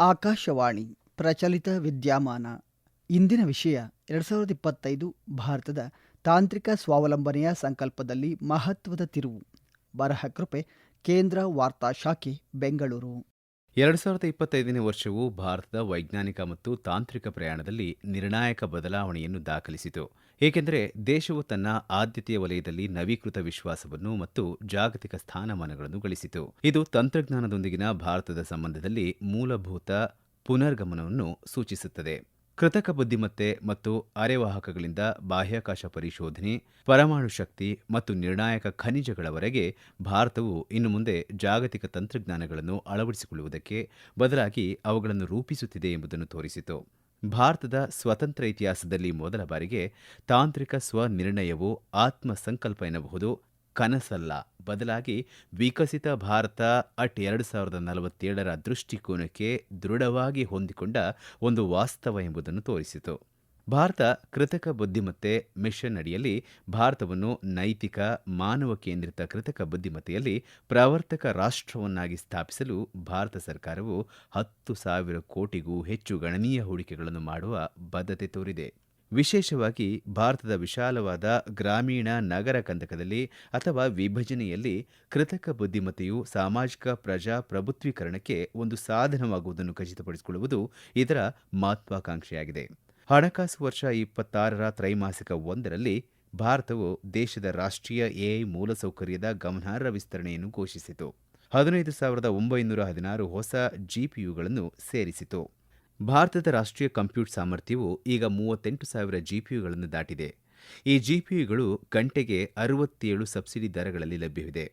ಆಕಾಶವಾಣಿ ಪ್ರಚಲಿತ ವಿದ್ಯಮಾನ. ಇಂದಿನ ವಿಷಯ ಎರಡು ಸಾವಿರದ ಇಪ್ಪತ್ತೈದು ಭಾರತದ ತಾಂತ್ರಿಕ ಸ್ವಾವಲಂಬನೆಯ ಸಂಕಲ್ಪದಲ್ಲಿ ಮಹತ್ವದ ತಿರುವು. ಬರಹ ಕೃಪೆ, ಕೇಂದ್ರ ವಾರ್ತಾ ಶಾಖೆ, ಬೆಂಗಳೂರು. ಎರಡು ಸಾವಿರದ ಇಪ್ಪತ್ತೈದನೇ ವರ್ಷವು ಭಾರತದ ವೈಜ್ಞಾನಿಕ ಮತ್ತು ತಾಂತ್ರಿಕ ಪ್ರಯಾಣದಲ್ಲಿ ನಿರ್ಣಾಯಕ ಬದಲಾವಣೆಯನ್ನು ದಾಖಲಿಸಿತು. ಏಕೆಂದರೆ ದೇಶವು ತನ್ನ ಆದ್ಯತೆಯ ವಲಯದಲ್ಲಿ ನವೀಕೃತ ವಿಶ್ವಾಸವನ್ನು ಮತ್ತು ಜಾಗತಿಕ ಸ್ಥಾನಮಾನಗಳನ್ನು ಗಳಿಸಿತು. ಇದು ತಂತ್ರಜ್ಞಾನದೊಂದಿಗಿನ ಭಾರತದ ಸಂಬಂಧದಲ್ಲಿ ಮೂಲಭೂತ ಪುನರ್ಗಮನವನ್ನು ಸೂಚಿಸುತ್ತದೆ. ಕೃತಕ ಬುದ್ಧಿಮತ್ತೆ ಮತ್ತು ಅರೆವಾಹಕಗಳಿಂದ ಬಾಹ್ಯಾಕಾಶ ಪರಿಶೋಧನೆ, ಪರಮಾಣು ಶಕ್ತಿ ಮತ್ತು ನಿರ್ಣಾಯಕ ಖನಿಜಗಳವರೆಗೆ ಭಾರತವು ಇನ್ನು ಮುಂದೆ ಜಾಗತಿಕ ತಂತ್ರಜ್ಞಾನಗಳನ್ನು ಅಳವಡಿಸಿಕೊಳ್ಳುವುದಕ್ಕೆ ಬದಲಾಗಿ ಅವುಗಳನ್ನು ರೂಪಿಸುತ್ತಿದೆ ಎಂಬುದನ್ನು ತೋರಿಸಿತು. ಭಾರತದ ಸ್ವತಂತ್ರ ಇತಿಹಾಸದಲ್ಲಿ ಮೊದಲ ಬಾರಿಗೆ ತಾಂತ್ರಿಕ ಸ್ವನಿರ್ಣಯವು ಆತ್ಮ ಸಂಕಲ್ಪ ಎನ್ನಬಹುದು, ಕನಸಲ್ಲ. ಬದಲಾಗಿ ವಿಕಸಿತ ಭಾರತ ಅಟ್ ಎರಡು ಸಾವಿರದ ನಲವತ್ತೇಳರ ದೃಷ್ಟಿಕೋನಕ್ಕೆ ದೃಢವಾಗಿ ಹೊಂದಿಕೊಂಡ ಒಂದು ವಾಸ್ತವ ಎಂಬುದನ್ನು ತೋರಿಸಿತು. ಭಾರತ ಕೃತಕ ಬುದ್ಧಿಮತ್ತೆ ಮಿಷನ್ ಅಡಿಯಲ್ಲಿ ಭಾರತವನ್ನು ನೈತಿಕ, ಮಾನವ ಕೇಂದ್ರಿತ ಕೃತಕ ಬುದ್ಧಿಮತ್ತೆಯಲ್ಲಿ ಪ್ರವರ್ತಕ ರಾಷ್ಟ್ರವನ್ನಾಗಿ ಸ್ಥಾಪಿಸಲು ಭಾರತ ಸರ್ಕಾರವು ಹತ್ತು ಸಾವಿರ ಕೋಟಿಗೂ ಹೆಚ್ಚು ಗಣನೀಯ ಹೂಡಿಕೆಗಳನ್ನು ಮಾಡುವ ಬದ್ಧತೆ ತೋರಿದೆ. ವಿಶೇಷವಾಗಿ ಭಾರತದ ವಿಶಾಲವಾದ ಗ್ರಾಮೀಣ ನಗರ ಕಂದಕದಲ್ಲಿ ಅಥವಾ ವಿಭಜನೆಯಲ್ಲಿ ಕೃತಕ ಬುದ್ಧಿಮತ್ತೆಯು ಸಾಮಾಜಿಕ ಪ್ರಜಾಪ್ರಭುತ್ವೀಕರಣಕ್ಕೆ ಒಂದು ಸಾಧನವಾಗುವುದನ್ನು ಖಚಿತಪಡಿಸಿಕೊಳ್ಳುವುದು ಇದರ ಮಹತ್ವಾಕಾಂಕ್ಷೆಯಾಗಿದೆ. ಹಣಕಾಸು ವರ್ಷ ಇಪ್ಪತ್ತಾರರ ತ್ರೈಮಾಸಿಕ ಒಂದರಲ್ಲಿ ಭಾರತವು ದೇಶದ ರಾಷ್ಟ್ರೀಯ ಎಐ ಮೂಲಸೌಕರ್ಯದ ಗಮನಾರ್ಹ ವಿಸ್ತರಣೆಯನ್ನು ಘೋಷಿಸಿತು. ಹದಿನೈದು ಸಾವಿರದ ಒಂಬೈನೂರ ಹದಿನಾರು ಹೊಸ ಜಿಪಿಯುಗಳನ್ನು ಸೇರಿಸಿತು. ಭಾರತದ ರಾಷ್ಟ್ರೀಯ ಕಂಪ್ಯೂಟ್ ಸಾಮರ್ಥ್ಯವು ಈಗ ಮೂವತ್ತೆಂಟು ಸಾವಿರ ಜಿಪಿಯುಗಳನ್ನು ದಾಟಿದೆ. ಈ ಜಿಪಿಯುಗಳು ಗಂಟೆಗೆ ಅರವತ್ತೇಳು ಸಬ್ಸಿಡಿ ದರಗಳಲ್ಲಿ ಲಭ್ಯವಿದೆ.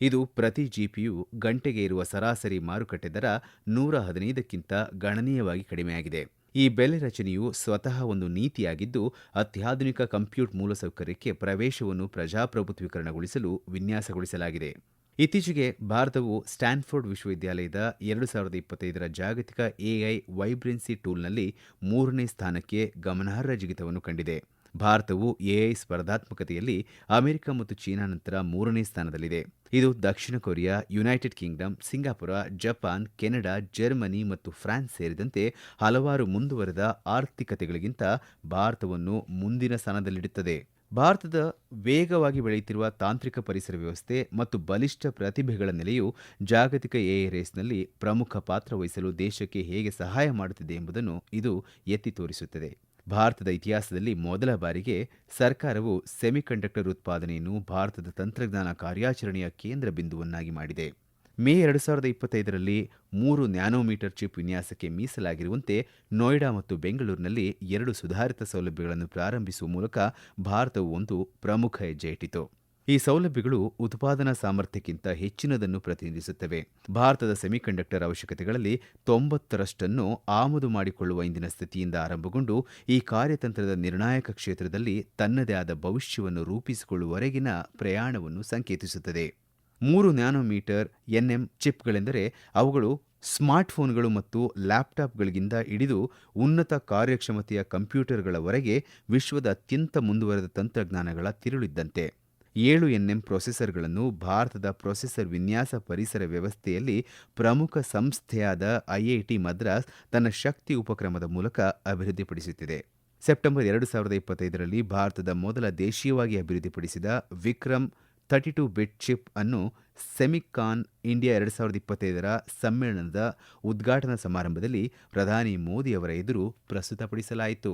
ಇದು ಪ್ರತಿ ಜಿಪಿಯು ಗಂಟೆಗೆ ಇರುವ ಸರಾಸರಿ ಮಾರುಕಟ್ಟೆ ದರ ನೂರ ಹದಿನೈದಕ್ಕಿಂತ ಗಣನೀಯವಾಗಿ ಕಡಿಮೆಯಾಗಿದೆ. ಈ ಬೆಲೆ ರಚನೆಯು ಸ್ವತಃ ಒಂದು ನೀತಿಯಾಗಿದ್ದು, ಅತ್ಯಾಧುನಿಕ ಕಂಪ್ಯೂಟ್ ಮೂಲಸೌಕರ್ಯಕ್ಕೆ ಪ್ರವೇಶವನ್ನು ಪ್ರಜಾಪ್ರಭುತ್ವೀಕರಣಗೊಳಿಸಲು ವಿನ್ಯಾಸಗೊಳಿಸಲಾಗಿದೆ. ಇತ್ತೀಚೆಗೆ ಭಾರತವು ಸ್ಟ್ಯಾನ್ಫೋರ್ಡ್ ವಿಶ್ವವಿದ್ಯಾಲಯದ ಎರಡು ಸಾವಿರದ ಇಪ್ಪತ್ತೈದರ ಜಾಗತಿಕ ಎಐ ವೈಬ್ರೆನ್ಸಿ ಟೂಲ್ನಲ್ಲಿ ಮೂರನೇ ಸ್ಥಾನಕ್ಕೆ ಗಮನಾರ್ಹ ಜಿಗಿತವನ್ನು ಕಂಡಿದೆ. ಭಾರತವು ಎಐ ಸ್ಪರ್ಧಾತ್ಮಕತೆಯಲ್ಲಿ ಅಮೆರಿಕ ಮತ್ತು ಚೀನಾ ನಂತರ ಮೂರನೇ ಸ್ಥಾನದಲ್ಲಿದೆ. ಇದು ದಕ್ಷಿಣ Korea, United Kingdom, Singapore, Japan, Canada, Germany ಮತ್ತು ಫ್ರಾನ್ಸ್ ಸೇರಿದಂತೆ ಹಲವಾರು ಮುಂದುವರೆದ ಆರ್ಥಿಕತೆಗಳಿಗಿಂತ ಭಾರತವನ್ನು ಮುಂದಿನ ಸ್ಥಾನದಲ್ಲಿಡುತ್ತದೆ. ಭಾರತದ ವೇಗವಾಗಿ ಬೆಳೆಯುತ್ತಿರುವ ತಾಂತ್ರಿಕ ಪರಿಸರ ವ್ಯವಸ್ಥೆ ಮತ್ತು ಬಲಿಷ್ಠ ಪ್ರತಿಭೆಗಳ ನೆಲೆಯು ಜಾಗತಿಕ ಎಐ ರೇಸ್ನಲ್ಲಿ ಪ್ರಮುಖ ಪಾತ್ರ ವಹಿಸಲು ದೇಶಕ್ಕೆ ಹೇಗೆ ಸಹಾಯ ಮಾಡುತ್ತಿದೆ ಎಂಬುದನ್ನು ಇದು ಎತ್ತಿ ತೋರಿಸುತ್ತದೆ. ಭಾರತದ ಇತಿಹಾಸದಲ್ಲಿ ಮೊದಲ ಬಾರಿಗೆ ಸರ್ಕಾರವು ಸೆಮಿಕಂಡಕ್ಟರ್ ಉತ್ಪಾದನೆಯನ್ನು ಭಾರತದ ತಂತ್ರಜ್ಞಾನ ಕಾರ್ಯಾಚರಣೆಯ ಕೇಂದ್ರ ಬಿಂದುವನ್ನಾಗಿ ಮಾಡಿದೆ. ಮೇ ಎರಡು ಸಾವಿರದ ಇಪ್ಪತ್ತೈದರಲ್ಲಿ ಮೂರು ನ್ಯಾನೋಮೀಟರ್ ಚಿಪ್ ವಿನ್ಯಾಸಕ್ಕೆ ಮೀಸಲಾಗಿರುವಂತೆ ನೋಯ್ಡಾ ಮತ್ತು ಬೆಂಗಳೂರಿನಲ್ಲಿ ಎರಡು ಸುಧಾರಿತ ಸೌಲಭ್ಯಗಳನ್ನು ಪ್ರಾರಂಭಿಸುವ ಮೂಲಕ ಭಾರತವು ಒಂದು ಪ್ರಮುಖ ಹೆಜ್ಜೆ ಇಟ್ಟಿತು. ಈ ಸೌಲಭ್ಯಗಳು ಉತ್ಪಾದನಾ ಸಾಮರ್ಥ್ಯಕ್ಕಿಂತ ಹೆಚ್ಚಿನದನ್ನು ಪ್ರತಿನಿಧಿಸುತ್ತವೆ. ಭಾರತದ ಸೆಮಿಕಂಡಕ್ಟರ್ ಅವಶ್ಯಕತೆಗಳಲ್ಲಿ ತೊಂಬತ್ತರಷ್ಟನ್ನು ಆಮದು ಮಾಡಿಕೊಳ್ಳುವ ಇಂದಿನ ಸ್ಥಿತಿಯಿಂದ ಆರಂಭಗೊಂಡು ಈ ಕಾರ್ಯತಂತ್ರದ ನಿರ್ಣಾಯಕ ಕ್ಷೇತ್ರದಲ್ಲಿ ತನ್ನದೇ ಆದ ಭವಿಷ್ಯವನ್ನು ರೂಪಿಸಿಕೊಳ್ಳುವವರೆಗಿನ ಪ್ರಯಾಣವನ್ನು ಸಂಕೇತಿಸುತ್ತದೆ. ಮೂರು ನ್ಯಾನೋಮೀಟರ್ ಎನ್ಎಂ ಚಿಪ್ಗಳೆಂದರೆ ಅವುಗಳು ಸ್ಮಾರ್ಟ್ಫೋನ್ಗಳು ಮತ್ತು ಲ್ಯಾಪ್ಟಾಪ್ಗಳಿಗಿಂತ ಹಿಡಿದು ಉನ್ನತ ಕಾರ್ಯಕ್ಷಮತೆಯ ಕಂಪ್ಯೂಟರ್ಗಳವರೆಗೆ ವಿಶ್ವದ ಅತ್ಯಂತ ಮುಂದುವರೆದ ತಂತ್ರಜ್ಞಾನಗಳ ತಿರುಳಿದ್ದಂತೆ. ಏಳು ಎನ್ಎಂ ಪ್ರೊಸೆಸರ್ಗಳನ್ನು ಭಾರತದ ಪ್ರೊಸೆಸರ್ ವಿನ್ಯಾಸ ಪರಿಸರ ವ್ಯವಸ್ಥೆಯಲ್ಲಿ ಪ್ರಮುಖ ಸಂಸ್ಥೆಯಾದ ಐಐಟಿ ಮದ್ರಾಸ್ ತನ್ನ ಶಕ್ತಿ ಉಪಕ್ರಮದ ಮೂಲಕ ಅಭಿವೃದ್ಧಿಪಡಿಸುತ್ತಿದೆ. ಸೆಪ್ಟೆಂಬರ್ ಎರಡು ಸಾವಿರದ ಇಪ್ಪತ್ತೈದರಲ್ಲಿ ಭಾರತದ ಮೊದಲ ದೇಶೀಯವಾಗಿ ಅಭಿವೃದ್ಧಿಪಡಿಸಿದ Vikram thirty two bit chip ಅನ್ನು ಸೆಮಿಕಾನ್ ಇಂಡಿಯಾ ಎರಡು ಸಾವಿರದ ಇಪ್ಪತ್ತೈದರ ಸಮ್ಮೇಳನದ ಉದ್ಘಾಟನಾ ಸಮಾರಂಭದಲ್ಲಿ ಪ್ರಧಾನಿ ಮೋದಿ ಅವರ ಎದುರು ಪ್ರಸ್ತುತಪಡಿಸಲಾಯಿತು.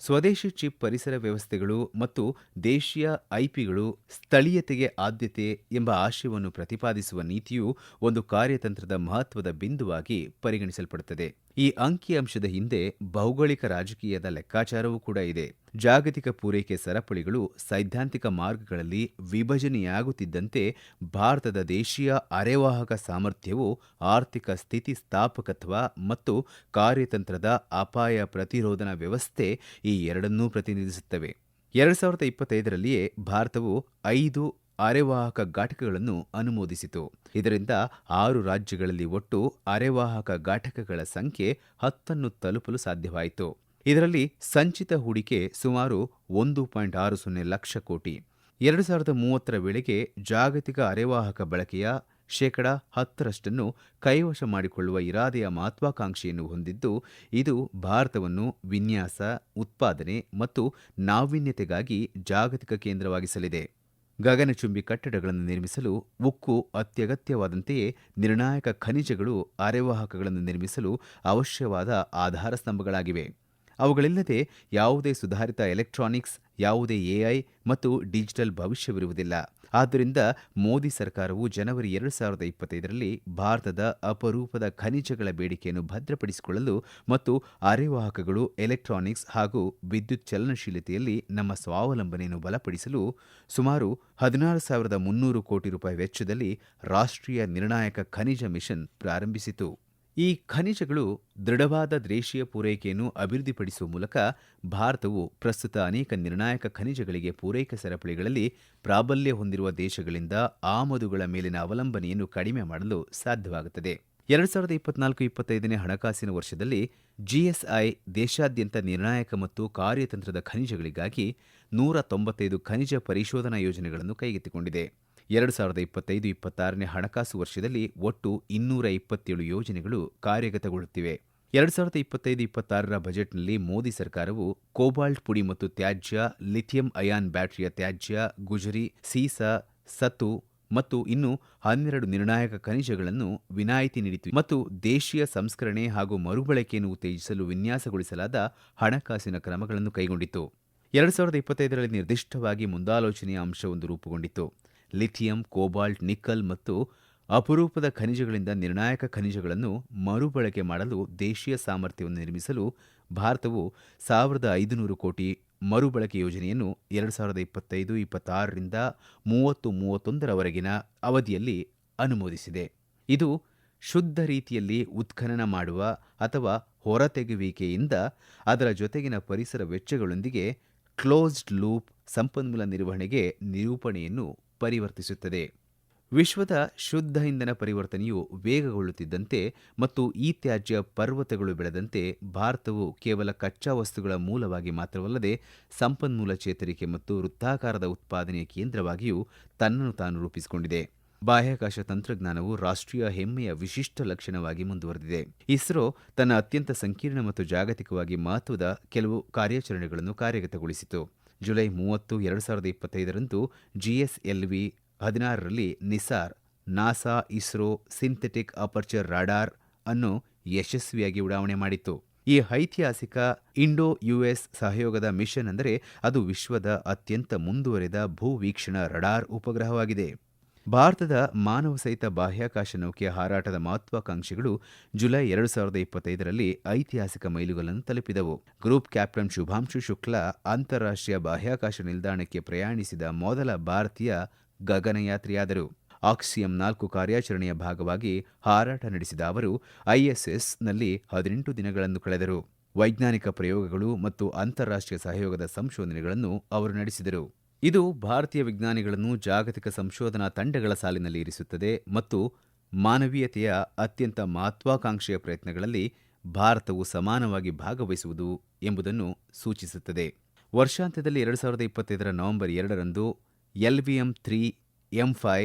ಸ್ವದೇಶಿ ಚಿಪ್ ಪರಿಸರ ವ್ಯವಸ್ಥೆಗಳು ಮತ್ತು ದೇಶೀಯ ಐಪಿಗಳು ಸ್ಥಳೀಯತೆಗೆ ಆದ್ಯತೆ ಎಂಬ ಆಶಯವನ್ನು ಪ್ರತಿಪಾದಿಸುವ ನೀತಿಯು ಒಂದು ಕಾರ್ಯತಂತ್ರದ ಮಹತ್ವದ ಬಿಂದುವಾಗಿ ಪರಿಗಣಿಸಲ್ಪಡುತ್ತದೆ. ಈ ಅಂಕಿಅಂಶದ ಹಿಂದೆ ಭೌಗೋಳಿಕ ರಾಜಕೀಯದ ಲೆಕ್ಕಾಚಾರವೂ ಕೂಡ ಇದೆ. ಜಾಗತಿಕ ಪೂರೈಕೆ ಸರಪಳಿಗಳು ಸೈದ್ಧಾಂತಿಕ ಮಾರ್ಗಗಳಲ್ಲಿ ವಿಭಜನೆಯಾಗುತ್ತಿದ್ದಂತೆ ಭಾರತದ ದೇಶೀಯ ಅರೆವಾಹಕ ಸಾಮರ್ಥ್ಯವು ಆರ್ಥಿಕ ಸ್ಥಿತಿ ಸ್ಥಾಪಕತ್ವ ಮತ್ತು ಕಾರ್ಯತಂತ್ರದ ಅಪಾಯ ಪ್ರತಿರೋಧನ ವ್ಯವಸ್ಥೆ ಈ ಎರಡನ್ನೂ ಪ್ರತಿನಿಧಿಸುತ್ತವೆ. ಎರಡು ಸಾವಿರದ ಇಪ್ಪತ್ತೈದರಲ್ಲಿಯೇ ಭಾರತವು ಐದು ಅರೆವಾಹಕ ಘಟಕಗಳನ್ನು ಅನುಮೋದಿಸಿತು. ಇದರಿಂದ ಆರು ರಾಜ್ಯಗಳಲ್ಲಿ ಒಟ್ಟು ಅರೆವಾಹಕ ಘಟಕಗಳ ಸಂಖ್ಯೆ ಹತ್ತನ್ನು ತಲುಪಲು ಸಾಧ್ಯವಾಯಿತು. ಇದರಲ್ಲಿ ಸಂಚಿತ ಹೂಡಿಕೆ ಸುಮಾರು ಒಂದು ಪಾಯಿಂಟ್ ಆರು ಸೊನ್ನೆ ಲಕ್ಷ ಕೋಟಿ. ಎರಡು ಸಾವಿರದ ಮೂವತ್ತರ ವೇಳೆಗೆ ಜಾಗತಿಕ ಅರೆವಾಹಕ ಬಳಕೆಯ ಶೇಕಡ ಹತ್ತರಷ್ಟನ್ನು ಕೈವಶ ಮಾಡಿಕೊಳ್ಳುವ ಇರಾದೆಯ ಮಹತ್ವಾಕಾಂಕ್ಷೆಯನ್ನು ಹೊಂದಿದ್ದು, ಇದು ಭಾರತವನ್ನು ವಿನ್ಯಾಸ, ಉತ್ಪಾದನೆ ಮತ್ತು ನಾವೀನ್ಯತೆಗಾಗಿ ಜಾಗತಿಕ ಕೇಂದ್ರವಾಗಿಸಲಿದೆ. ಗಗನಚುಂಬಿ ಕಟ್ಟಡಗಳನ್ನು ನಿರ್ಮಿಸಲು ಉಕ್ಕು ಅತ್ಯಗತ್ಯವಾದಂತೆಯೇ ನಿರ್ಣಾಯಕ ಖನಿಜಗಳು ಅರೆವಾಹಕಗಳನ್ನು ನಿರ್ಮಿಸಲು ಅವಶ್ಯವಾದ ಆಧಾರ ಸ್ತಂಭಗಳಾಗಿವೆ. ಅವುಗಳಿಲ್ಲದೆ ಯಾವುದೇ ಸುಧಾರಿತ ಎಲೆಕ್ಟ್ರಾನಿಕ್ಸ್, ಯಾವುದೇ ಎಐ ಮತ್ತು ಡಿಜಿಟಲ್ ಭವಿಷ್ಯವಿರುವುದಿಲ್ಲ. ಆದ್ದರಿಂದ ಮೋದಿ ಸರ್ಕಾರವು ಜನವರಿ ಎರಡು ಸಾವಿರದ ಇಪ್ಪತ್ತೈದರಲ್ಲಿ ಭಾರತದ ಅಪರೂಪದ ಖನಿಜಗಳ ಬೇಡಿಕೆಯನ್ನು ಭದ್ರಪಡಿಸಿಕೊಳ್ಳಲು ಮತ್ತು ಅರೆವಾಹಕಗಳು, ಎಲೆಕ್ಟ್ರಾನಿಕ್ಸ್ ಹಾಗೂ ವಿದ್ಯುತ್ ಚಲನಶೀಲತೆಯಲ್ಲಿ ನಮ್ಮ ಸ್ವಾವಲಂಬನೆಯನ್ನು ಬಲಪಡಿಸಲು ಸುಮಾರು ಹದಿನಾರು ಸಾವಿರದ ಮುನ್ನೂರು ಕೋಟಿ ರೂಪಾಯಿ ವೆಚ್ಚದಲ್ಲಿ ರಾಷ್ಟ್ರೀಯ ನಿರ್ಣಾಯಕ ಖನಿಜ ಮಿಷನ್ ಪ್ರಾರಂಭಿಸಿತು. ಈ ಖನಿಜಗಳು ದೃಢವಾದ ದೇಶೀಯ ಪೂರೈಕೆಯನ್ನು ಅಭಿವೃದ್ಧಿಪಡಿಸುವ ಮೂಲಕ ಭಾರತವು ಪ್ರಸ್ತುತ ಅನೇಕ ನಿರ್ಣಾಯಕ ಖನಿಜಗಳಿಗೆ ಪೂರೈಕೆ ಸರಪಳಿಗಳಲ್ಲಿ ಪ್ರಾಬಲ್ಯ ಹೊಂದಿರುವ ದೇಶಗಳಿಂದ ಆಮದುಗಳ ಮೇಲಿನ ಅವಲಂಬನೆಯನ್ನು ಕಡಿಮೆ ಮಾಡಲು ಸಾಧ್ಯವಾಗುತ್ತದೆ. ಎರಡು ಸಾವಿರದ ಇಪ್ಪತ್ನಾಲ್ಕು ಇಪ್ಪತ್ತೈದನೇ ಹಣಕಾಸಿನ ವರ್ಷದಲ್ಲಿ ಜಿಎಸ್ಐ ದೇಶಾದ್ಯಂತ ನಿರ್ಣಾಯಕ ಮತ್ತು ಕಾರ್ಯತಂತ್ರದ ಖನಿಜಗಳಿಗಾಗಿ ನೂರ ತೊಂಬತ್ತೈದು ಖನಿಜ ಪರಿಶೋಧನಾ ಯೋಜನೆಗಳನ್ನು ಕೈಗೆತ್ತಿಕೊಂಡಿದೆ. ಎರಡು ಸಾವಿರದ ಇಪ್ಪತ್ತೈದು, ಇಪ್ಪತ್ತಾರನೇ ಹಣಕಾಸು ವರ್ಷದಲ್ಲಿ ಒಟ್ಟು ಇನ್ನೂರ ಇಪ್ಪತ್ತೇಳು ಯೋಜನೆಗಳು ಕಾರ್ಯಗತಗೊಳ್ಳುತ್ತಿವೆ. ಎರಡು ಸಾವಿರದ ಇಪ್ಪತ್ತೈದು, ಇಪ್ಪತ್ತಾರರ ಬಜೆಟ್ನಲ್ಲಿ ಮೋದಿ ಸರ್ಕಾರವು ಕೋಬಾಲ್ಟ್ ಪುಡಿ ಮತ್ತು ತ್ಯಾಜ್ಯ, ಲಿಥಿಯಂ ಅಯಾನ್ ಬ್ಯಾಟರಿಯ ತ್ಯಾಜ್ಯ, ಗುಜರಿ, ಸೀಸ ಸತು ಮತ್ತು ಇನ್ನು ಹನ್ನೆರಡು ನಿರ್ಣಾಯಕ ಖನಿಜಗಳನ್ನು ವಿನಾಯಿತಿ ನೀಡಿತು ಮತ್ತು ದೇಶೀಯ ಸಂಸ್ಕರಣೆ ಹಾಗೂ ಮರುಬಳಕೆಯನ್ನು ಉತ್ತೇಜಿಸಲು ವಿನ್ಯಾಸಗೊಳಿಸಲಾದ ಹಣಕಾಸಿನ ಕ್ರಮಗಳನ್ನು ಕೈಗೊಂಡಿತು ಎರಡು ಸಾವಿರದ ಇಪ್ಪತ್ತೈದರಲ್ಲಿ ನಿರ್ದಿಷ್ಟವಾಗಿ ಮುಂದಾಲೋಚನೆಯ ಅಂಶವೊಂದು ರೂಪುಗೊಂಡಿತ್ತು. ಲಿಥಿಯಂ, ಕೋಬಾಲ್ಟ್, ನಿಕ್ಕಲ್ ಮತ್ತು ಅಪರೂಪದ ಖನಿಜಗಳಿಂದ ನಿರ್ಣಾಯಕ ಖನಿಜಗಳನ್ನು ಮರುಬಳಕೆ ಮಾಡಲು ದೇಶೀಯ ಸಾಮರ್ಥ್ಯವನ್ನು ನಿರ್ಮಿಸಲು ಭಾರತವು ಸಾವಿರದ ಐದುನೂರು ಕೋಟಿ ಮರುಬಳಕೆ ಯೋಜನೆಯನ್ನು ಎರಡು ಸಾವಿರದ ಇಪ್ಪತ್ತೈದು, ಇಪ್ಪತ್ತಾರರಿಂದ ಮೂವತ್ತು, ಮೂವತ್ತೊಂದರವರೆಗಿನ ಅವಧಿಯಲ್ಲಿ ಅನುಮೋದಿಸಿದೆ. ಇದು ಶುದ್ಧ ರೀತಿಯಲ್ಲಿ ಉತ್ಖನನ ಮಾಡುವ ಅಥವಾ ಹೊರತೆಗೆಯುವಿಕೆಯಿಂದ ಅದರ ಜೊತೆಗಿನ ಪರಿಸರ ವೆಚ್ಚಗಳೊಂದಿಗೆ ಕ್ಲೋಸ್ಡ್ ಲೂಪ್ ಸಂಪನ್ಮೂಲ ನಿರ್ವಹಣೆಗೆ ನಿರೂಪಣೆಯನ್ನು ಪರಿವರ್ತಿಸುತ್ತದೆ. ವಿಶ್ವದ ಶುದ್ಧ ಇಂಧನ ಪರಿವರ್ತನೆಯು ವೇಗಗೊಳ್ಳುತ್ತಿದ್ದಂತೆ ಮತ್ತು ಈ ತ್ಯಾಜ್ಯ ಪರ್ವತಗಳು ಬೆಳೆದಂತೆ ಭಾರತವು ಕೇವಲ ಕಚ್ಚಾ ವಸ್ತುಗಳ ಮೂಲವಾಗಿ ಮಾತ್ರವಲ್ಲದೆ ಸಂಪನ್ಮೂಲ ಚೇತರಿಕೆ ಮತ್ತು ವೃತ್ತಾಕಾರದ ಉತ್ಪಾದನೆಯ ಕೇಂದ್ರವಾಗಿಯೂ ತನ್ನನ್ನು ತಾನು ರೂಪಿಸಿಕೊಂಡಿದೆ. ಬಾಹ್ಯಾಕಾಶ ತಂತ್ರಜ್ಞಾನವು ರಾಷ್ಟ್ರೀಯ ಹೆಮ್ಮೆಯ ವಿಶಿಷ್ಟ ಲಕ್ಷಣವಾಗಿ ಮುಂದುವರೆದಿದೆ. ಇಸ್ರೋ ತನ್ನ ಅತ್ಯಂತ ಸಂಕೀರ್ಣ ಮತ್ತು ಜಾಗತಿಕವಾಗಿ ಮಹತ್ವದ ಕೆಲವು ಕಾರ್ಯಾಚರಣೆಗಳನ್ನು ಕಾರ್ಯಗತಗೊಳಿಸಿತು. ಜುಲೈ ಮೂವತ್ತು, ಎರಡು ಸಾವಿರದ ಇಪ್ಪತ್ತೈದರಂದು ಜಿಎಸ್ಎಲ್ವಿ ಹದಿನಾರರಲ್ಲಿ NISAR, NASA, ISRO, synthetic aperture radar ಅನ್ನು ಯಶಸ್ವಿಯಾಗಿ ಉಡಾವಣೆ ಮಾಡಿತ್ತು. ಈ ಐತಿಹಾಸಿಕ ಇಂಡೋ ಯುಎಸ್ ಸಹಯೋಗದ ಮಿಷನ್ ಅಂದರೆ ಅದು ವಿಶ್ವದ ಅತ್ಯಂತ ಮುಂದುವರೆದ ಭೂವೀಕ್ಷಣ ರಡಾರ್ ಉಪಗ್ರಹವಾಗಿದೆ. ಭಾರತದ ಮಾನವ ಸಹಿತ ಬಾಹ್ಯಾಕಾಶ ನೌಕೆಯ ಹಾರಾಟದ ಮಹತ್ವಾಕಾಂಕ್ಷಿಗಳು ಜುಲೈ ಎರಡು ಸಾವಿರದ ಇಪ್ಪತ್ತೈದರಲ್ಲಿ ಐತಿಹಾಸಿಕ ಮೈಲುಗಲ್ಲನ್ನು ತಲುಪಿದವು. ಗ್ರೂಪ್ ಕ್ಯಾಪ್ಟನ್ ಶುಭಾಂಶು ಶುಕ್ಲಾ ಅಂತಾರಾಷ್ಟ್ರೀಯ ಬಾಹ್ಯಾಕಾಶ ನಿಲ್ದಾಣಕ್ಕೆ ಪ್ರಯಾಣಿಸಿದ ಮೊದಲ ಭಾರತೀಯ ಗಗನಯಾತ್ರಿಯಾದರು. ಆಕ್ಸಿಯಂ ನಾಲ್ಕು ಕಾರ್ಯಾಚರಣೆಯ ಭಾಗವಾಗಿ ಹಾರಾಟ ನಡೆಸಿದ ಅವರು ಐಎಸ್ಎಸ್ನಲ್ಲಿ ಹದಿನೆಂಟು ದಿನಗಳನ್ನು ಕಳೆದರು. ವೈಜ್ಞಾನಿಕ ಪ್ರಯೋಗಗಳು ಮತ್ತು ಅಂತಾರಾಷ್ಟ್ರೀಯ ಸಹಯೋಗದ ಸಂಶೋಧನೆಗಳನ್ನು ಅವರು ನಡೆಸಿದರು. ಇದು ಭಾರತೀಯ ವಿಜ್ಞಾನಿಗಳನ್ನು ಜಾಗತಿಕ ಸಂಶೋಧನಾ ತಂಡಗಳ ಸಾಲಿನಲ್ಲಿ ಇರಿಸುತ್ತದೆ ಮತ್ತು ಮಾನವೀಯತೆಯ ಅತ್ಯಂತ ಮಹತ್ವಾಕಾಂಕ್ಷೆಯ ಪ್ರಯತ್ನಗಳಲ್ಲಿ ಭಾರತವು ಸಮಾನವಾಗಿ ಭಾಗವಹಿಸುವುದು ಎಂಬುದನ್ನು ಸೂಚಿಸುತ್ತದೆ. ವರ್ಷಾಂತ್ಯದಲ್ಲಿ ಎರಡು ಸಾವಿರದ ಇಪ್ಪತ್ತೈದರ ನವೆಂಬರ್ ಎರಡರಂದು LVM three, M five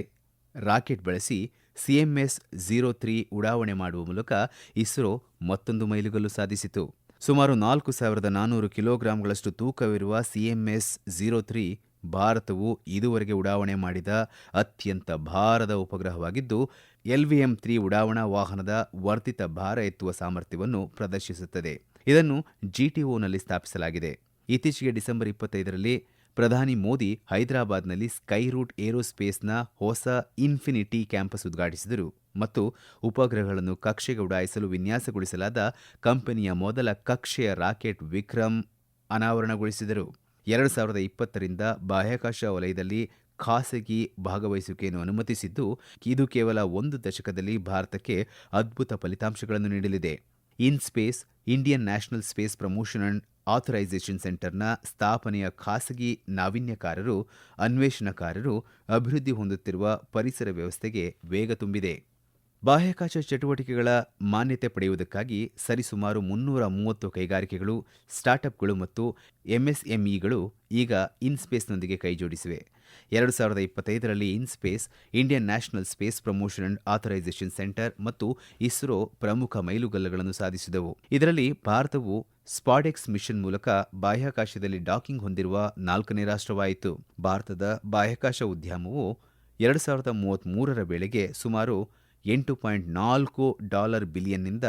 rocket ಬಳಸಿ ಸಿಎಂಎಸ್ ಝೀರೋ ತ್ರೀ ಉಡಾವಣೆ ಮಾಡುವ ಮೂಲಕ ಇಸ್ರೋ ಮತ್ತೊಂದು ಮೈಲುಗಲ್ಲು ಸಾಧಿಸಿತು. ಸುಮಾರು ನಾಲ್ಕು ಸಾವಿರದ ನಾನ್ನೂರು ಕಿಲೋಗ್ರಾಂಗಳಷ್ಟು ತೂಕವಿರುವ ಸಿಎಂಎಸ್ ಝೀರೋ ತ್ರೀ ಭಾರತವು ಇದುವರೆಗೆ ಉಡಾವಣೆ ಮಾಡಿದ ಅತ್ಯಂತ ಭಾರದ ಉಪಗ್ರಹವಾಗಿದ್ದು ಎಲ್ವಿಎಂ ತ್ರೀ ಉಡಾವಣಾ ವಾಹನದ ವರ್ಧಿತ ಭಾರ ಎತ್ತುವ ಸಾಮರ್ಥ್ಯವನ್ನು ಪ್ರದರ್ಶಿಸುತ್ತದೆ. ಇದನ್ನು ಜಿಟಿಒನಲ್ಲಿ ಸ್ಥಾಪಿಸಲಾಗಿದೆ. ಇತ್ತೀಚೆಗೆ ಡಿಸೆಂಬರ್ ಇಪ್ಪತ್ತೈದರಲ್ಲಿ ಪ್ರಧಾನಿ ಮೋದಿ ಹೈದರಾಬಾದ್ನಲ್ಲಿ ಸ್ಕೈ ರೂಟ್ ಏರೋಸ್ಪೇಸ್ನ ಹೊಸ ಇನ್ಫಿನಿಟಿ ಕ್ಯಾಂಪಸ್ ಉದ್ಘಾಟಿಸಿದರು ಮತ್ತು ಉಪಗ್ರಹಗಳನ್ನು ಕಕ್ಷೆಗೆ ಉಡಾಯಿಸಲು ವಿನ್ಯಾಸಗೊಳಿಸಲಾದ ಕಂಪನಿಯ ಮೊದಲ ಕಕ್ಷೆಯ ರಾಕೆಟ್ ವಿಕ್ರಮ್ ಅನಾವರಣಗೊಳಿಸಿದರು. ಎರಡು ಸಾವಿರದ ಇಪ್ಪತ್ತರಿಂದ ಬಾಹ್ಯಾಕಾಶ ವಲಯದಲ್ಲಿ ಖಾಸಗಿ ಭಾಗವಹಿಸುವಿಕೆಯನ್ನು ಅನುಮತಿಸಿದ್ದು, ಇದು ಕೇವಲ ಒಂದು ದಶಕದಲ್ಲಿ ಭಾರತಕ್ಕೆ ಅದ್ಭುತ ಫಲಿತಾಂಶಗಳನ್ನು ನೀಡಲಿದೆ. In space, Indian national space promotion and authorisation ಸೆಂಟರ್ನ ಸ್ಥಾಪನೆಯ ಖಾಸಗಿ ನಾವೀನ್ಯಕಾರರು, ಅನ್ವೇಷಣಕಾರರು ಅಭಿವೃದ್ಧಿ ಹೊಂದುತ್ತಿರುವ ಪರಿಸರ ವ್ಯವಸ್ಥೆಗೆ ವೇಗ ತುಂಬಿದೆ. ಬಾಹ್ಯಾಕಾಶ ಚಟುವಟಿಕೆಗಳ ಮಾನ್ಯತೆ ಪಡೆಯುವುದಕ್ಕಾಗಿ ಸರಿಸುಮಾರು ಮುನ್ನೂರ ಮೂವತ್ತು ಕೈಗಾರಿಕೆಗಳು, ಸ್ಟಾರ್ಟ್ಅಪ್ಗಳು ಮತ್ತು ಎಂಎಸ್ಎಂಇಗಳು ಈಗ ಇನ್ಸ್ಪೇಸ್ನೊಂದಿಗೆ ಕೈಜೋಡಿಸಿವೆ. ಎರಡು ಸಾವಿರದ ಇಪ್ಪತ್ತೈದರಲ್ಲಿ in space, Indian national space promotion and authorisation centre ಮತ್ತು ಇಸ್ರೋ ಪ್ರಮುಖ ಮೈಲುಗಲ್ಲುಗಳನ್ನು ಸಾಧಿಸಿದವು. ಇದರಲ್ಲಿ ಭಾರತವು ಸ್ಪಾಡೆಕ್ಸ್ ಮಿಷನ್ ಮೂಲಕ ಬಾಹ್ಯಾಕಾಶದಲ್ಲಿ ಡಾಕಿಂಗ್ ಹೊಂದಿರುವ ನಾಲ್ಕನೇ ರಾಷ್ಟ್ರವಾಯಿತು. ಭಾರತದ ಬಾಹ್ಯಾಕಾಶ ಉದ್ಯಮವು ಎರಡು ಸಾವಿರದ ಮೂವತ್ತ್ಮೂರರ ವೇಳೆಗೆ ಸುಮಾರು ಎಂಟು ಪಾಯಿಂಟ್ ನಾಲ್ಕು ಡಾಲರ್ ಬಿಲಿಯನ್ನಿಂದ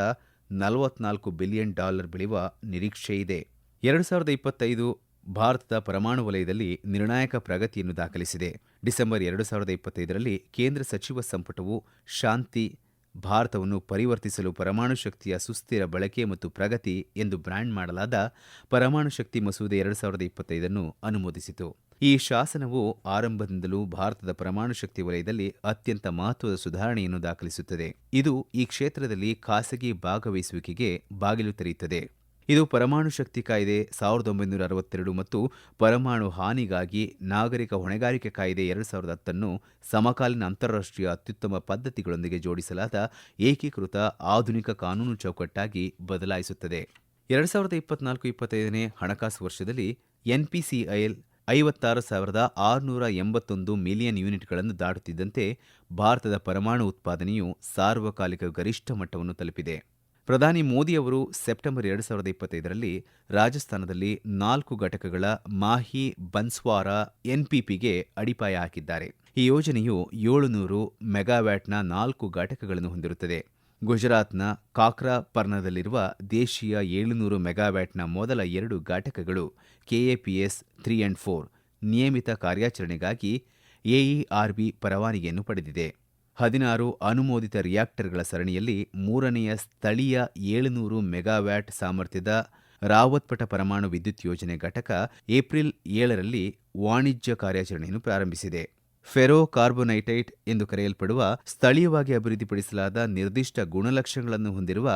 ನಲವತ್ನಾಲ್ಕು ಬಿಲಿಯನ್ ಡಾಲರ್ ಬೆಳೆಯುವ ನಿರೀಕ್ಷೆ ಇದೆ. ಎರಡು ಸಾವಿರದ ಇಪ್ಪತ್ತೈದು ಭಾರತದ ಪರಮಾಣು ವಲಯದಲ್ಲಿ ನಿರ್ಣಾಯಕ ಪ್ರಗತಿಯನ್ನು ದಾಖಲಿಸಿದೆ. ಡಿಸೆಂಬರ್ ಎರಡು ಸಾವಿರದ ಇಪ್ಪತ್ತೈದರಲ್ಲಿ ಕೇಂದ್ರ ಸಚಿವ ಸಂಪುಟವು ಶಾಂತಿ, ಭಾರತವನ್ನು ಪರಿವರ್ತಿಸಲು ಪರಮಾಣು ಶಕ್ತಿಯ ಸುಸ್ಥಿರ ಬಳಕೆ ಮತ್ತು ಪ್ರಗತಿ ಎಂದು ಬ್ರ್ಯಾಂಡ್ ಮಾಡಲಾದ ಪರಮಾಣು ಶಕ್ತಿ ಮಸೂದೆ ಎರಡು ಸಾವಿರದ ಇಪ್ಪತ್ತೈದನ್ನು ಅನುಮೋದಿಸಿತು. ಈ ಶಾಸನವು ಆರಂಭದಿಂದಲೂ ಭಾರತದ ಪರಮಾಣು ಶಕ್ತಿ ವಲಯದಲ್ಲಿ ಅತ್ಯಂತ ಮಹತ್ವದ ಸುಧಾರಣೆಯನ್ನು ದಾಖಲಿಸುತ್ತದೆ. ಇದು ಈ ಕ್ಷೇತ್ರದಲ್ಲಿ ಖಾಸಗಿ ಭಾಗವಹಿಸುವಿಕೆಗೆ ಬಾಗಿಲು ತೆರೆಯುತ್ತದೆ. ಇದು ಪರಮಾಣು ಶಕ್ತಿ ಕಾಯ್ದೆ ಸಾವಿರದ ಒಂಬೈನೂರ ಅರವತ್ತೆರಡು ಮತ್ತು ಪರಮಾಣು ಹಾನಿಗಾಗಿ ನಾಗರಿಕ ಹೊಣೆಗಾರಿಕೆ ಕಾಯ್ದೆ ಎರಡು ಸಾವಿರದ ಹತ್ತನ್ನು ಸಮಕಾಲೀನ ಅಂತಾರಾಷ್ಟ್ರೀಯ ಅತ್ಯುತ್ತಮ ಪದ್ಧತಿಗಳೊಂದಿಗೆ ಜೋಡಿಸಲಾದ ಏಕೀಕೃತ ಆಧುನಿಕ ಕಾನೂನು ಚೌಕಟ್ಟಾಗಿ ಬದಲಾಯಿಸುತ್ತದೆ. ಎರಡು ಸಾವಿರದ ಇಪ್ಪತ್ನಾಲ್ಕು ಇಪ್ಪತ್ತೈದನೇ ಹಣಕಾಸು ವರ್ಷದಲ್ಲಿ ಎನ್ಪಿಸಿಐಎಲ್ ಐವತ್ತಾರು ಸಾವಿರದ ಆರುನೂರ ಎಂಬತ್ತೊಂದು ಮಿಲಿಯನ್ ಯೂನಿಟ್ಗಳನ್ನು ದಾಟುತ್ತಿದ್ದಂತೆ ಭಾರತದ ಪರಮಾಣು ಉತ್ಪಾದನೆಯು ಸಾರ್ವಕಾಲಿಕ ಗರಿಷ್ಠ ಮಟ್ಟವನ್ನು ತಲುಪಿದೆ. ಪ್ರಧಾನಿ ಮೋದಿ ಅವರು ಸೆಪ್ಟೆಂಬರ್ ಎರಡು ಸಾವಿರದ ಇಪ್ಪತ್ತೈದರಲ್ಲಿ ರಾಜಸ್ಥಾನದಲ್ಲಿ ನಾಲ್ಕು ಘಟಕಗಳ ಮಾಹಿ ಬನ್ಸ್ವಾರ ಎನ್ಪಿಪಿಗೆ ಅಡಿಪಾಯ ಹಾಕಿದ್ದಾರೆ. ಈ ಯೋಜನೆಯು ಏಳುನೂರು ಮೆಗಾವ್ಯಾಟ್ನ ನಾಲ್ಕು ಘಟಕಗಳನ್ನು ಹೊಂದಿರುತ್ತದೆ. ಗುಜರಾತ್ನ ಕಾಕ್ರಾ ಪರ್ನದಲ್ಲಿರುವ ದೇಶೀಯ ಏಳುನೂರು ಮೆಗಾವ್ಯಾಟ್ನ ಮೊದಲ ಎರಡು ಘಟಕಗಳು ಕೆಎಪಿಎಸ್ ತ್ರೀ ಅಂಡ್ ಫೋರ್ ನಿಯಮಿತ ಕಾರ್ಯಾಚರಣೆಗಾಗಿ ಎಇಆರ್ಬಿ ಪರವಾನಗಿಯನ್ನು ಪಡೆದಿದೆ. ಹದಿನಾರು ಅನುಮೋದಿತ ರಿಯಾಕ್ಟರ್ಗಳ ಸರಣಿಯಲ್ಲಿ ಮೂರನೆಯ ಸ್ಥಳೀಯ ಏಳುನೂರು ಮೆಗಾವ್ಯಾಟ್ ಸಾಮರ್ಥ್ಯದ ರಾವತ್ಪಟ ಪರಮಾಣು ವಿದ್ಯುತ್ ಯೋಜನೆ ಘಟಕ ಏಪ್ರಿಲ್ ಏಳರಲ್ಲಿ ವಾಣಿಜ್ಯ ಕಾರ್ಯಾಚರಣೆಯನ್ನು ಪ್ರಾರಂಭಿಸಿದೆ. ಫೆರೋ ಕಾರ್ಬೋನೈಟೈಟ್ ಎಂದು ಕರೆಯಲ್ಪಡುವ ಸ್ಥಳೀಯವಾಗಿ ಅಭಿವೃದ್ಧಿಪಡಿಸಲಾದ ನಿರ್ದಿಷ್ಟ ಗುಣಲಕ್ಷಣಗಳನ್ನು ಹೊಂದಿರುವ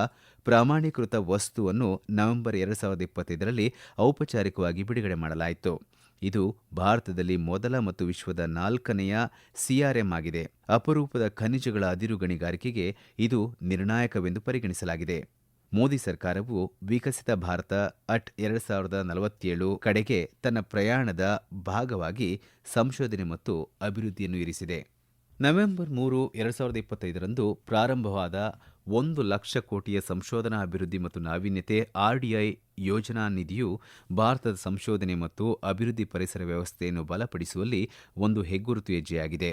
ಪ್ರಮಾಣೀಕೃತ ವಸ್ತುವನ್ನು ನವೆಂಬರ್ ಎರಡು ಸಾವಿರದ ಇಪ್ಪತ್ತೈದರಲ್ಲಿ ಔಪಚಾರಿಕವಾಗಿ ಬಿಡುಗಡೆ ಮಾಡಲಾಯಿತು. ಇದು ಭಾರತದಲ್ಲಿ ಮೊದಲ ಮತ್ತು ವಿಶ್ವದ ನಾಲ್ಕನೆಯ ಸಿಆರ್ಎಂ ಆಗಿದೆ. ಅಪರೂಪದ ಖನಿಜಗಳ ಅದಿರು ಗಣಿಗಾರಿಕೆಗೆ ಇದು ನಿರ್ಣಾಯಕವೆಂದು ಪರಿಗಣಿಸಲಾಗಿದೆ. ಮೋದಿ ಸರ್ಕಾರವು ವಿಕಸಿತ ಭಾರತ ಅಟ್ ಎರಡು ಸಾವಿರದ ನಲವತ್ತೇಳು ಕಡೆಗೆ ತನ್ನ ಪ್ರಯಾಣದ ಭಾಗವಾಗಿ ಸಂಶೋಧನೆ ಮತ್ತು ಅಭಿವೃದ್ಧಿಯನ್ನು ಇರಿಸಿದೆ. ನವೆಂಬರ್ ಮೂರು, ಎರಡು ಸಾವಿರದ ಇಪ್ಪತ್ತೈದರಂದು ಪ್ರಾರಂಭವಾದ ಒಂದು ಲಕ್ಷ ಕೋಟಿಯ ಸಂಶೋಧನಾ ಅಭಿವೃದ್ಧಿ ಮತ್ತು ನಾವೀನ್ಯತೆ ಆರ್ಡಿಐ ಯೋಜನಾ ನಿಧಿಯು ಭಾರತದ ಸಂಶೋಧನೆ ಮತ್ತು ಅಭಿವೃದ್ಧಿ ಪರಿಸರ ವ್ಯವಸ್ಥೆಯನ್ನು ಬಲಪಡಿಸುವಲ್ಲಿ ಒಂದು ಹೆಗ್ಗುರುತು ಹೆಜ್ಜೆಯಾಗಿದೆ.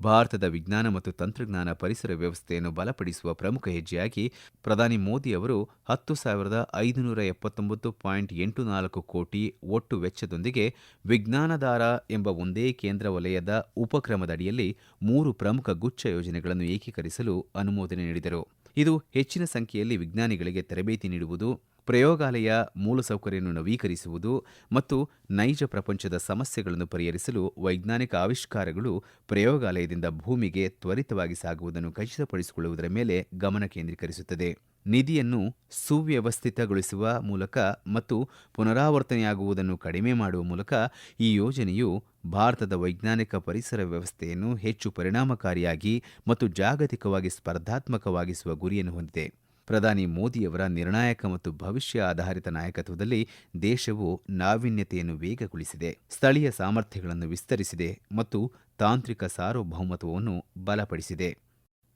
ಭಾರತದ ವಿಜ್ಞಾನ ಮತ್ತು ತಂತ್ರಜ್ಞಾನ ಪರಿಸರ ವ್ಯವಸ್ಥೆಯನ್ನು ಬಲಪಡಿಸುವ ಪ್ರಮುಖ ಹೆಜ್ಜೆಯಾಗಿ ಪ್ರಧಾನಿ ಮೋದಿ ಅವರು ಹತ್ತು ಸಾವಿರದ ಐದುನೂರ ಎಪ್ಪತ್ತೊಂಬತ್ತು ಪಾಯಿಂಟ್ ಎಂಟು ನಾಲ್ಕು ಕೋಟಿ ಒಟ್ಟು ವೆಚ್ಚದೊಂದಿಗೆ ವಿಜ್ಞಾನಧಾರ ಎಂಬ ಒಂದೇ ಕೇಂದ್ರ ವಲಯದ ಉಪಕ್ರಮದಡಿಯಲ್ಲಿ ಮೂರು ಪ್ರಮುಖ ಗುಚ್ಛ ಯೋಜನೆಗಳನ್ನು ಏಕೀಕರಿಸಲು ಅನುಮೋದನೆ ನೀಡಿದರು. ಇದು ಹೆಚ್ಚಿನ ಸಂಖ್ಯೆಯಲ್ಲಿ ವಿಜ್ಞಾನಿಗಳಿಗೆ ತರಬೇತಿ ನೀಡುವುದು ಪ್ರಯೋಗಾಲಯ ಮೂಲಸೌಕರ್ಯವನ್ನು ನವೀಕರಿಸುವುದು ಮತ್ತು ನೈಜ ಪ್ರಪಂಚದ ಸಮಸ್ಯೆಗಳನ್ನು ಪರಿಹರಿಸಲು ವೈಜ್ಞಾನಿಕ ಆವಿಷ್ಕಾರಗಳು ಪ್ರಯೋಗಾಲಯದಿಂದ ಭೂಮಿಗೆ ತ್ವರಿತವಾಗಿ ಸಾಗುವುದನ್ನು ಖಚಿತಪಡಿಸಿಕೊಳ್ಳುವುದರ ಮೇಲೆ ಗಮನ ಕೇಂದ್ರೀಕರಿಸುತ್ತದೆ. ನಿಧಿಯನ್ನು ಸುವ್ಯವಸ್ಥಿತಗೊಳಿಸುವ ಮೂಲಕ ಮತ್ತು ಪುನರಾವರ್ತನೆಯಾಗುವುದನ್ನು ಕಡಿಮೆ ಮಾಡುವ ಮೂಲಕ ಈ ಯೋಜನೆಯು ಭಾರತದ ವೈಜ್ಞಾನಿಕ ಪರಿಸರ ವ್ಯವಸ್ಥೆಯನ್ನು ಹೆಚ್ಚು ಪರಿಣಾಮಕಾರಿಯಾಗಿ ಮತ್ತು ಜಾಗತಿಕವಾಗಿ ಸ್ಪರ್ಧಾತ್ಮಕವಾಗಿಸುವ ಗುರಿಯನ್ನು ಹೊಂದಿದೆ. ಪ್ರಧಾನಿ ಮೋದಿಯವರ ನಿರ್ಣಾಯಕ ಮತ್ತು ಭವಿಷ್ಯ ಆಧಾರಿತ ನಾಯಕತ್ವದಲ್ಲಿ ದೇಶವು ನಾವೀನ್ಯತೆಯನ್ನು ವೇಗಗೊಳಿಸಿದೆ, ಸ್ಥಳೀಯ ಸಾಮರ್ಥ್ಯಗಳನ್ನು ವಿಸ್ತರಿಸಿದೆ ಮತ್ತು ತಾಂತ್ರಿಕ ಸಾರ್ವಭೌಮತ್ವವನ್ನು ಬಲಪಡಿಸಿದೆ.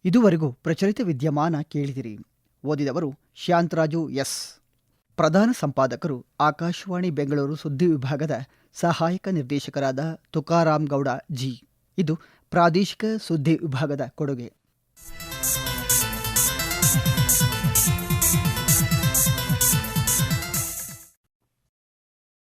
ಇದುವರೆಗೂ ಪ್ರಚಲಿತ ವಿದ್ಯಮಾನ ಕೇಳಿದಿರಿ. ಓದಿದವರು ಶಾಂತರಾಜು ಎಸ್. ಪ್ರಧಾನ ಸಂಪಾದಕರು ಆಕಾಶವಾಣಿ ಬೆಂಗಳೂರು ಸುದ್ದಿ ವಿಭಾಗದ ಸಹಾಯಕ ನಿರ್ದೇಶಕರಾದ ತುಕಾರಾಮ್ ಗೌಡ ಜಿ. ಇದು ಪ್ರಾದೇಶಿಕ ಸುದ್ದಿ ವಿಭಾಗದ ಕೊಡುಗೆ.